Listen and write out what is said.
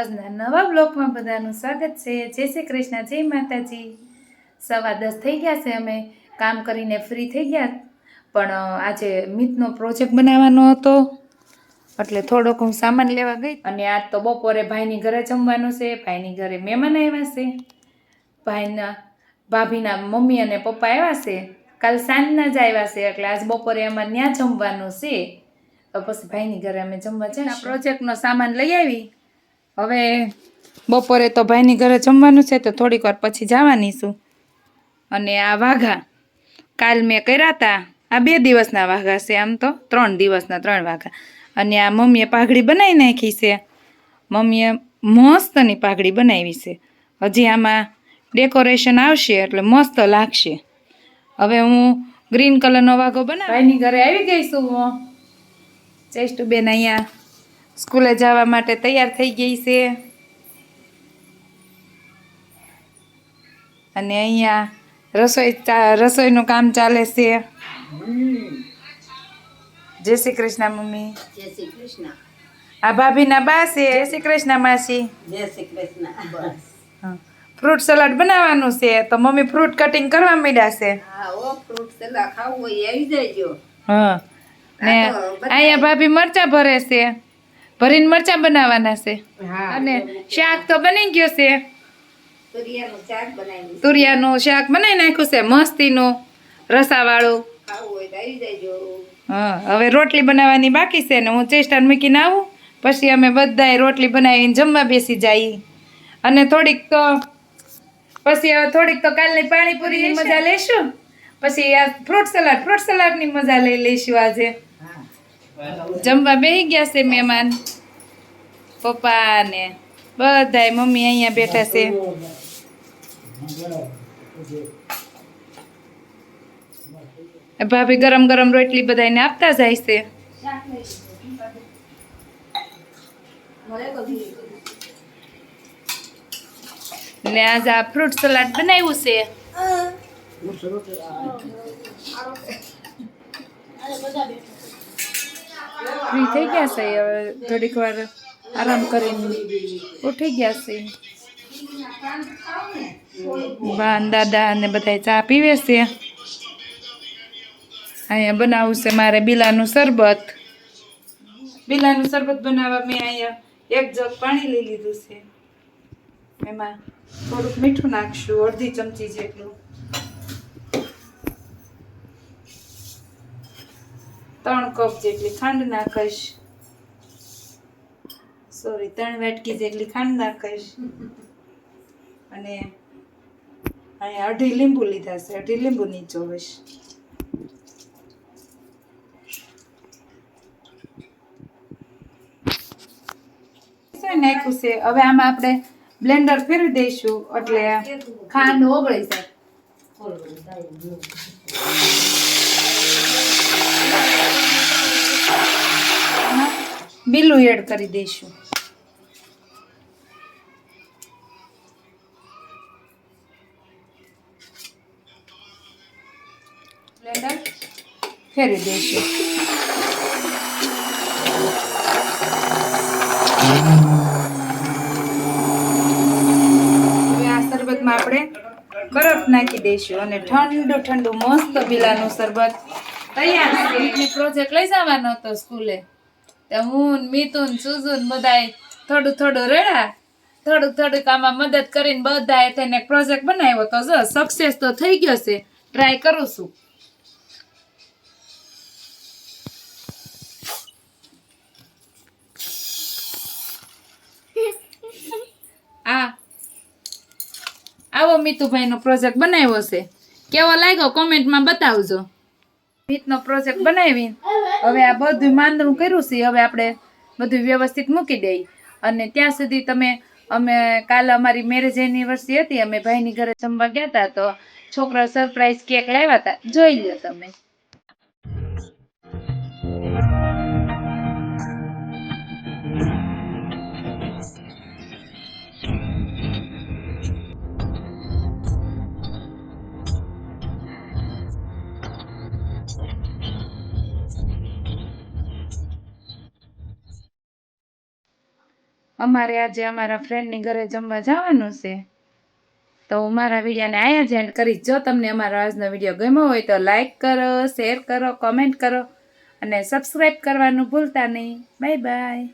આજના નવા બ્લોગમાં બધાનું સ્વાગત છે. જય શ્રી કૃષ્ણ જય માતાજી. સવા દસ થઈ ગયા છે અમે. કામ કરીને ફ્રી થઈ ગયા. પણ આજે મિતનો પ્રોજેક્ટ બનાવવાનો હતો. એટલે થોડોક હું સામાન લેવા ગઈ. અને આજ તો બપોરે ભાઈની ઘરે જમવાનું છે. ભાઈની ઘરે મહેમાન આવ્યા છે. ભાઈના ભાભીના મમ્મી અને પપ્પા આવ્યા છે. કાલ સાંજના જ આવ્યા છે. એટલે આજ બપોરે અમારે ત્યાં જમવાનું છે. તો પછી ભાઈની ઘરે અમે જમવા જઈએ પ્રોજેક્ટનો સામાન લઈ આવી? હવે બપોરે તો ભાઈની ઘરે જમવાનું છે તો થોડીક વાર પછી જવાની છું. અને આ વાઘા કાલ મેં કર્યા હતા આ બે દિવસના વાઘા છે આમ તો ત્રણ દિવસના ત્રણ વાઘા. અને આ મમ્મીએ પાઘડી બનાવી નાખી છે. મમ્મીએ મસ્તની પાઘડી બનાવી છે. હજી આમાં ડેકોરેશન આવશે એટલે મસ્ત લાગશે. હવે હું ગ્રીન કલરનો વાઘો બનાવ. ભાઈની ઘરે આવી ગઈ છું હું. ચેસ્ટુબેન અહીંયા સ્કૂલે જવા માટે તૈયાર થઈ ગઈ છે. અને અહીંયા રસોઈ રસોઈનું કામ ચાલે છે. જય શ્રી કૃષ્ણ મમ્મી. જય શ્રી કૃષ્ણ. આ ભાભીના બા છે. જય શ્રી કૃષ્ણ માસી. જય શ્રી કૃષ્ણ. બસ. ફ્રૂટ સલાડ બનાવવાનું છે. તો મમ્મી ફ્રૂટ કટિંગ કરવા માંડ્યા છે. હા ઓ ફ્રૂટ સલાડ ખાવું હોય આવી જજો. હા. ને અહીંયા ભાભી મરચા ભરે છે. ભરીને મરચા બનાવવાના છે. હા. અને શાક તો બની ગયું છે. તુરિયાનું શાક બનાવી નાખ્યું છે મસ્તીનું રસાવાળું. હા હવે રોટલી બનાવવાની બાકી છે ને હું ચેસ્ટાર મૂકીને આવું. પછી અમે બધાએ રોટલી બનાવીને જમવા બેસી જઈએ અને થોડીક તો પછી થોડીક તો કાલની પાણીપુરીની મજા લેશું. પછી આ ફ્રૂટ સલાડ ફ્રૂટ સલાડની મજા લઈ લઈશું આજે. જમવા બેસી ગયા છે મહેમાન. પપ્પા ને બધાય મમ્મી અહીંયા બેઠા છે. ભાભી ગરમ ગરમ રોટલી બધાને આપતા જાય છે. ને આજ આ ફ્રૂટ સલાડ બનાવ્યું છે. ફ્રી થઈ ગયા છે, હવે થોડીક વાર આરામ કરીને ઉઠી ગયા છે. વાન દાદા ને બધા ચા પીવે છે. અહીંયા બનાવવું છે મારે બિલાનું શરબત. બિલાનું શરબત બનાવવા મેં અહીંયા એક જગ પાણી લઈ લીધું છે. એમાં થોડુંક મીઠું નાખશું, અડધી ચમચી જેટલું. ત્રણ કપ જેટલી ખાંડ નાખીશ. સોરી ત્રણ વાટકી જેટલી ખાંડ નાખીશ. અને અહીંયા અઢી લીંબુ લીધા છે અઢી લીંબુ નીચોવીશ. નાખ્યું છે? હવે આમાં આપણે બ્લેન્ડર ફેરવી દઈશું એટલે ખાંડ ઓગળી જાય. બીલું એડ કરી દઈશું. બ્લેન્ડર દઈશું. હવે આ શરબતમાં આપણે બરફ નાખી દઈશું અને ઠંડુ ઠંડુ મસ્ત બિલાનું શરબત તૈયાર છે. પ્રોજેક્ટ લઈ જવાનો હતો સ્કૂલે તો હું મિતુન સુઝુન બધાય થોડું થોડું રેડા. થોડુંક થોડુંક આમાં મદદ કરીને બધાએ થઈને પ્રોજેક્ટ બનાવ્યો તો જો સક્સેસ તો થઈ ગયો છે. ટ્રાય કરું છું. આ. આવો મિતુભાઈનો પ્રોજેક્ટ બનાવ્યો છે. કેવો લાગ્યો? કોમેન્ટમાં બતાવજો. મિતનો પ્રોજેક્ટ બનાવી હવે આ બધું માંદણું કર્યું છે. હવે આપણે બધું વ્યવસ્થિત મૂકી દઈ અને ત્યાં સુધી તમે, અમે કાલે અમારી મેરેજ એનિવર્સરી હતી, અમે ભાઈની ઘરે જમવા ગયા હતા, તો છોકરા સરપ્રાઈઝ કેક લાવ્યા હતા. જોઈ લો તમે. અમારે આજે અમારા ફ્રેન્ડની ઘરે જમવા જવાનું છે. તો હું મારા વિડીયોને આયા જ એન્ડ કરીશ. જો તમને અમારો આજનો વીડિયો ગમ્યો હોય તો લાઈક કરો શેર કરો કોમેન્ટ કરો અને સબસ્ક્રાઈબ કરવાનું ભૂલતા નહીં. Bye bye